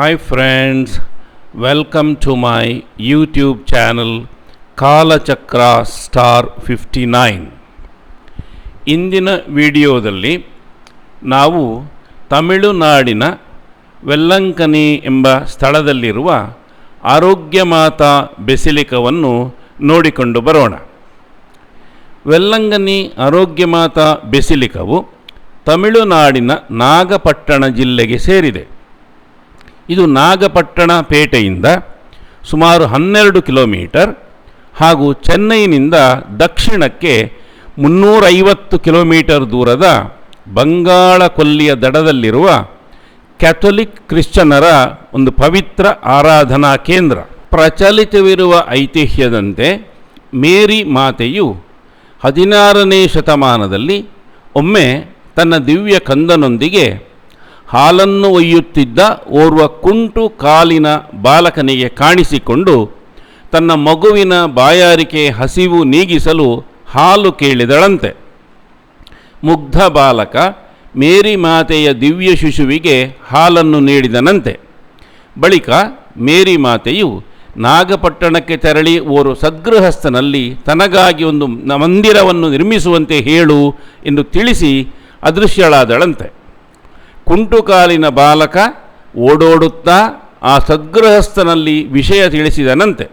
Hi friends welcome to my YouTube channel Kalachakra star fifty nine ಇಂದಿನ ವಿಡಿಯೋದಲ್ಲಿ ನಾವು ತಮಿಳುನಾಡಿನ ವೆಲ್ಲಂಕನಿ ಎಂಬ ಸ್ಥಳದಲ್ಲಿರುವ ಆರೋಗ್ಯ ಮಾತಾ ಬೆಸಿಲಿಕವನ್ನು ನೋಡಿಕೊಂಡು ಬರೋಣ. ವೆಲ್ಲಂಗನಿ ಆರೋಗ್ಯ ಮಾತಾ ಬೆಸಿಲಿಕವು ತಮಿಳುನಾಡಿನ ನಾಗಪಟ್ಟಣ ಜಿಲ್ಲೆಗೆ ಸೇರಿದೆ. ಇದು ನಾಗಪಟ್ಟಣ ಪೇಟೆಯಿಂದ ಸುಮಾರು ಹನ್ನೆರಡು ಕಿಲೋಮೀಟರ್ ಹಾಗೂ ಚೆನ್ನೈನಿಂದ ದಕ್ಷಿಣಕ್ಕೆ ಮುನ್ನೂರೈವತ್ತು ಕಿಲೋಮೀಟರ್ ದೂರದ ಬಂಗಾಳ ಕೊಲ್ಲಿಯ ದಡದಲ್ಲಿರುವ ಕ್ಯಾಥೋಲಿಕ್ ಕ್ರಿಶ್ಚನರ ಒಂದು ಪವಿತ್ರ ಆರಾಧನಾ ಕೇಂದ್ರ. ಪ್ರಚಲಿತವಿರುವ ಐತಿಹ್ಯದಂತೆ ಮೇರಿ ಮಾತೆಯು ಹದಿನಾರನೇ ಶತಮಾನದಲ್ಲಿ ಒಮ್ಮೆ ತನ್ನ ದಿವ್ಯ ಕಂದನೊಂದಿಗೆ ಹಾಲನ್ನು ಒಯ್ಯುತ್ತಿದ್ದ ಓರ್ವ ಕುಂಟು ಕಾಲಿನ ಬಾಲಕನಿಗೆ ಕಾಣಿಸಿಕೊಂಡು ತನ್ನ ಮಗುವಿನ ಬಾಯಾರಿಕೆ ಹಸಿವು ನೀಗಿಸಲು ಹಾಲು ಕೇಳಿದಳಂತೆ. ಮುಗ್ಧ ಬಾಲಕ ಮೇರಿ ಮಾತೆಯ ದಿವ್ಯ ಶಿಶುವಿಗೆ ಹಾಲನ್ನು ನೀಡಿದನಂತೆ. ಬಳಿಕ ಮೇರಿ ಮಾತೆಯು ನಾಗಪಟ್ಟಣಕ್ಕೆ ತೆರಳಿ ಓರು ಸದ್ಗೃಹಸ್ಥನಲ್ಲಿ ತನಗಾಗಿ ಒಂದು ಮಂದಿರವನ್ನು ನಿರ್ಮಿಸುವಂತೆ ಹೇಳು ಎಂದು ತಿಳಿಸಿ ಅದೃಶ್ಯಳಾದಳಂತೆ. ಕುಂಟುಕಾಲಿನ ಬಾಲಕ ಓಡೋಡುತ್ತಾ ಆ ಸದ್ಗೃಹಸ್ಥನಲ್ಲಿ ವಿಷಯ ತಿಳಿಸಿದನಂತೆ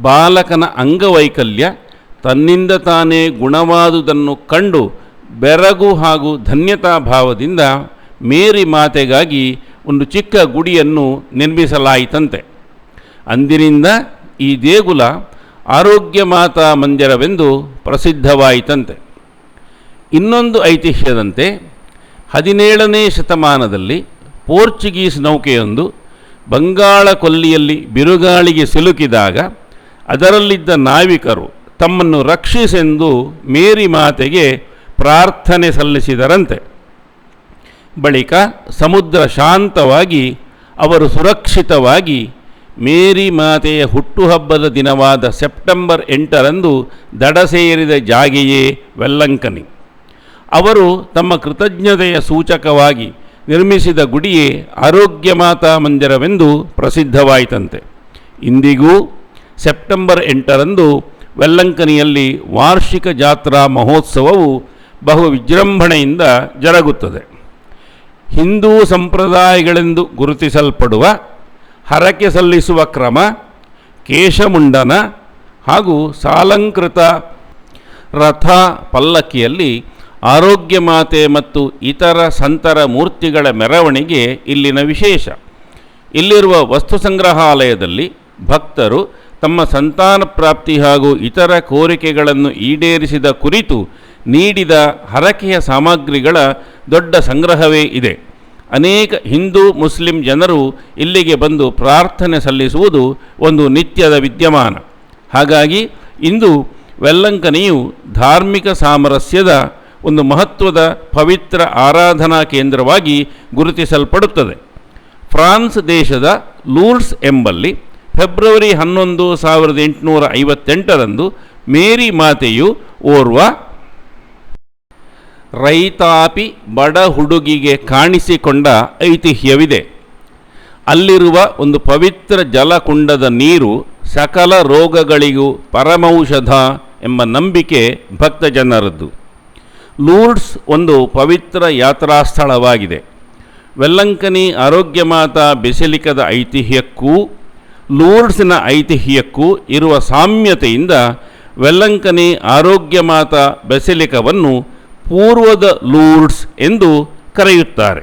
ಬಾಲಕನ ಅಂಗವೈಕಲ್ಯ ತನ್ನಿಂದ ತಾನೇ ಗುಣವಾದುದನ್ನು ಕಂಡು ಬೆರಗು ಹಾಗೂ ಧನ್ಯತಾ ಭಾವದಿಂದ ಮೇರಿ ಮಾತೆಗಾಗಿ ಒಂದು ಚಿಕ್ಕ ಗುಡಿಯನ್ನು ನಿರ್ಮಿಸಲಾಯಿತಂತೆ. ಅಂದಿನಿಂದ ಈ ದೇಗುಲ ಆರೋಗ್ಯ ಮಾತಾ ಮಂದಿರವೆಂದು ಪ್ರಸಿದ್ಧವಾಯಿತಂತೆ. ಇನ್ನೊಂದು ಐತಿಹ್ಯದಂತೆ ಹದಿನೇಳನೇ ಶತಮಾನದಲ್ಲಿ ಪೋರ್ಚುಗೀಸ್ ನೌಕೆಯೊಂದು ಬಂಗಾಳ ಕೊಲ್ಲಿಯಲ್ಲಿ ಬಿರುಗಾಳಿಗೆ ಸಿಲುಕಿದಾಗ ಅದರಲ್ಲಿದ್ದ ನಾವಿಕರು ತಮ್ಮನ್ನು ರಕ್ಷಿಸೆಂದು ಮೇರಿ ಮಾತೆಗೆ ಪ್ರಾರ್ಥನೆ ಸಲ್ಲಿಸಿದರಂತೆ. ಬಳಿಕ ಸಮುದ್ರ ಶಾಂತವಾಗಿ ಅವರು ಸುರಕ್ಷಿತವಾಗಿ ಮೇರಿ ಮಾತೆಯ ಹುಟ್ಟುಹಬ್ಬದ ದಿನವಾದ ಸೆಪ್ಟೆಂಬರ್ ಎಂಟರಂದು ದಡ ಸೇರಿದ ಜಾಗೆಯೇ ವೆಲ್ಲಂಕನಿ. ಅವರು ತಮ್ಮ ಕೃತಜ್ಞತೆಯ ಸೂಚಕವಾಗಿ ನಿರ್ಮಿಸಿದ ಗುಡಿಯೇ ಆರೋಗ್ಯ ಮಾತಾ ಮಂದಿರವೆಂದು ಪ್ರಸಿದ್ಧವಾಯಿತಂತೆ. ಇಂದಿಗೂ ಸೆಪ್ಟೆಂಬರ್ ಎಂಟರಂದು ವೆಲ್ಲಂಕನಿಯಲ್ಲಿ ವಾರ್ಷಿಕ ಜಾತ್ರಾ ಮಹೋತ್ಸವವು ಬಹು ವಿಜೃಂಭಣೆಯಿಂದ ಜರುಗುತ್ತದೆ. ಹಿಂದೂ ಸಂಪ್ರದಾಯಗಳೆಂದು ಗುರುತಿಸಲ್ಪಡುವ ಹರಕೆ ಸಲ್ಲಿಸುವ ಕ್ರಮ, ಕೇಶಮುಂಡನ ಹಾಗೂ ಸಾಲಂಕೃತ ರಥ ಪಲ್ಲಕ್ಕಿಯಲ್ಲಿ ಆರೋಗ್ಯ ಮಾತೆ ಮತ್ತು ಇತರ ಸಂತರ ಮೂರ್ತಿಗಳ ಮೆರವಣಿಗೆ ಇಲ್ಲಿನ ವಿಶೇಷ. ಇಲ್ಲಿರುವ ವಸ್ತು ಸಂಗ್ರಹಾಲಯದಲ್ಲಿ ಭಕ್ತರು ತಮ್ಮ ಸಂತಾನ ಪ್ರಾಪ್ತಿ ಹಾಗೂ ಇತರ ಕೋರಿಕೆಗಳನ್ನು ಈಡೇರಿಸಿದ ಕುರಿತು ನೀಡಿದ ಹರಕೆಯ ಸಾಮಗ್ರಿಗಳ ದೊಡ್ಡ ಸಂಗ್ರಹವೇ ಇದೆ. ಅನೇಕ ಹಿಂದೂ, ಮುಸ್ಲಿಂ ಜನರು ಇಲ್ಲಿಗೆ ಬಂದು ಪ್ರಾರ್ಥನೆ ಸಲ್ಲಿಸುವುದು ಒಂದು ನಿತ್ಯದ ವಿದ್ಯಮಾನ. ಹಾಗಾಗಿ ಇಂದು ವೆಲ್ಲಂಕನೆಯು ಧಾರ್ಮಿಕ ಸಾಮರಸ್ಯದ ಒಂದು ಮಹತ್ವದ ಪವಿತ್ರ ಆರಾಧನಾ ಕೇಂದ್ರವಾಗಿ ಗುರುತಿಸಲ್ಪಡುತ್ತದೆ. ಫ್ರಾನ್ಸ್ ದೇಶದ ಲೂರ್ಸ್ ಎಂಬಲ್ಲಿ ಫೆಬ್ರವರಿ ಹನ್ನೊಂದು ಸಾವಿರದ ಎಂಟುನೂರ ಐವತ್ತೆಂಟರಂದು ಮೇರಿ ಮಾತೆಯು ಓರ್ವ ರೈತಾಪಿ ಬಡ ಹುಡುಗಿಗೆ ಕಾಣಿಸಿಕೊಂಡ ಐತಿಹ್ಯವಿದೆ. ಅಲ್ಲಿರುವ ಒಂದು ಪವಿತ್ರ ಜಲಕುಂಡದ ನೀರು ಸಕಲ ರೋಗಗಳಿಗೂ ಪರಮೌಷಧ ಎಂಬ ನಂಬಿಕೆ ಭಕ್ತ ಜನರದ್ದು ಲೂರ್ಡ್ಸ್ ಒಂದು ಪವಿತ್ರ ಯಾತ್ರಾ ಸ್ಥಳವಾಗಿದೆ ವೆಲ್ಲಂಕನಿ ಆರೋಗ್ಯ ಮಾತಾ ಬೆಸಿಲಿಕದ ಐತಿಹ್ಯಕ್ಕೂ, ಲೂರ್ಡ್ಸಿನ ಐತಿಹ್ಯಕ್ಕೂ ಇರುವ ಸಾಮ್ಯತೆಯಿಂದ ವೆಲ್ಲಂಕನಿ ಆರೋಗ್ಯ ಮಾತಾ ಬೆಸಿಲಿಕವನ್ನು ಪೂರ್ವದ ಲೂರ್ಡ್ಸ್ ಎಂದು ಕರೆಯುತ್ತಾರೆ.